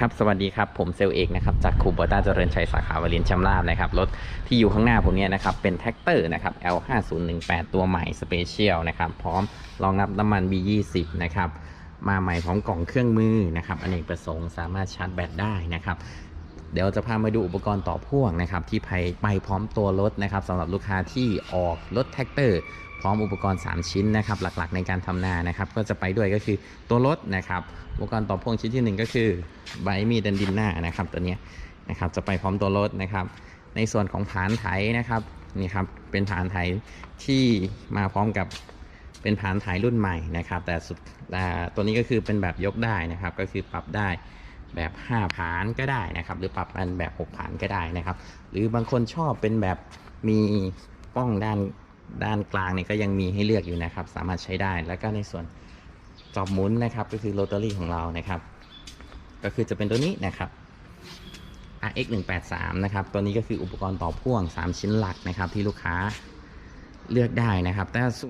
ครับสวัสดีครับผมเซลเอกนะครับจากคูโบต้าเจริญชัยสาขาวลินชำราบนะครับรถที่อยู่ข้างหน้าผมเนี่ยนะครับเป็นแท็กเตอร์นะครับ L5018 ตัวใหม่สเปเชียลนะครับพร้อมรองรับน้ำมัน B20 นะครับมาใหม่พร้อมกล่องเครื่องมือนะครับอเนกประสงค์สามารถชาร์จแบตได้นะครับ เดี๋ยวจะพามาดูอุปกรณ์ต่อพ่วงนะครับที่ไปไปพร้อมตัวรถนะครับสำหรับลูกค้าที่ออกรถแท็กเตอร์พร้อมอุปกรณ์ 3 ชิ้นนะครับหลักๆ ในการทำนานะครับก็จะไปด้วยก็คือตัวรถนะครับอุปกรณ์ต่อพ่วงชิ้นที่ 1 ก็คือใบมีดดันดินหน้านะครับตัวนี้นะครับจะไปพร้อมตัวรถนะครับ ในส่วนของผานไถนะครับนี่ครับเป็นผานไถที่มาพร้อมกับเป็นผานไถรุ่นใหม่นะครับ แต่สุดแต่ตัวนี้ก็คือเป็นแบบยกได้นะครับ ก็คือปรับได้ แบบ5ผานก็ได้นะครับ หรือปรับเป็นแบบ6ผานก็ได้นะครับ หรือบางคนชอบเป็นแบบมีป้องด้านด้านกลางเนี่ยก็ยังมีให้เลือกอยู่นะครับ สามารถใช้ได้แล้วก็ในส่วนจอบหมุนนะครับ ก็คือโรตารี่ของเรานะครับ ก็คือจะเป็นตัวนี้นะครับ RX 183นะครับ ตัวนี้ก็คืออุปกรณ์ต่อพ่วง 3 ชิ้นหลักนะครับ ที่ลูกค้าเลือกได้นะครับแต่